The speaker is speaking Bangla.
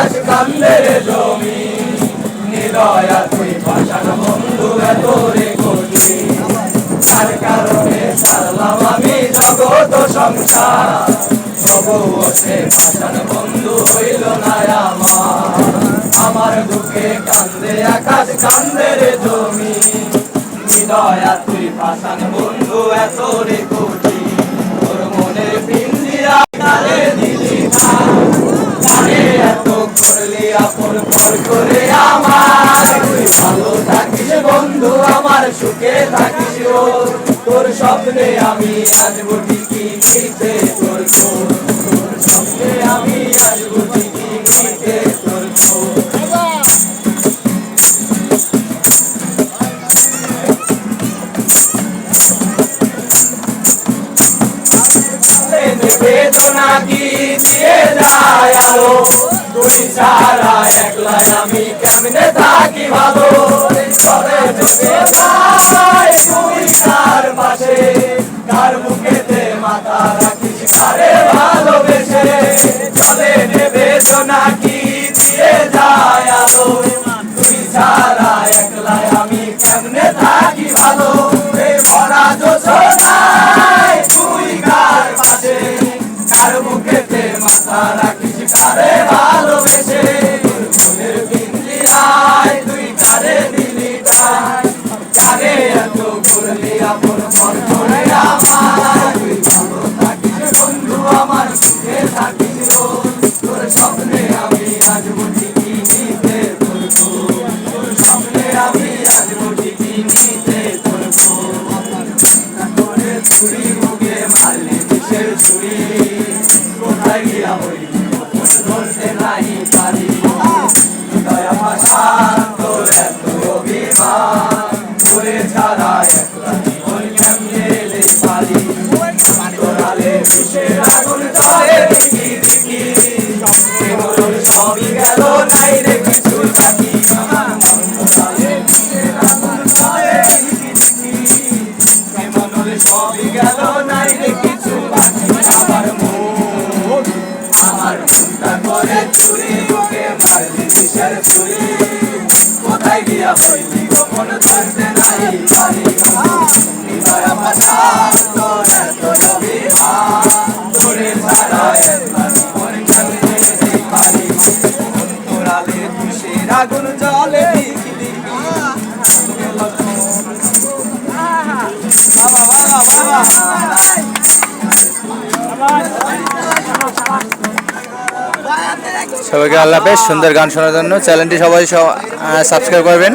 আকাশ কান্দে রে জমি নিদয়া তুই পাশান বন্ধু এত রে কঠিন তার কারণে ছাড়লাম আমি জগত সংসার তবু সে পাশান বন্ধু হইল না আমার। আমার দুঃখে কান্দে, আকাশ রে জমি হৃদয়া তুই পাশান বন্ধু এত রে কোটি। বন্ধু আমার সুখে থাকিস তোর স্বপ্নে আমি আসব ঠিকই তোর তোর স্বপ্নে আমি আসব বেদনা কি দিয়ে যায় আলো। তুই ছাড়া একলাই আমি কেমনে থাকি ভালো? মাথা চলে দিয়ে আমি কেমনে থাকি ভালো? এই ভরা যোজনায় বুকেতে মাথা রাখিস কারে ভালোবেসে সবই গেল নাই কিছু বাকি তোরালে বিষের চুরি কোথায় গিয়া হইলি গোপন ধরতে নাই পারি হৃদয় ভাষা তোর এত অভিমান তোরে ছাড়া একবার জীবন কেমনে যেতে পারি তোরালে তুষের আগুন জলে দেখি দেখি সবাইকে আল্লাহ সুন্দর গান শোনার জন্য। চ্যানেলটি সবাই সাবস্ক্রাইব করবেন।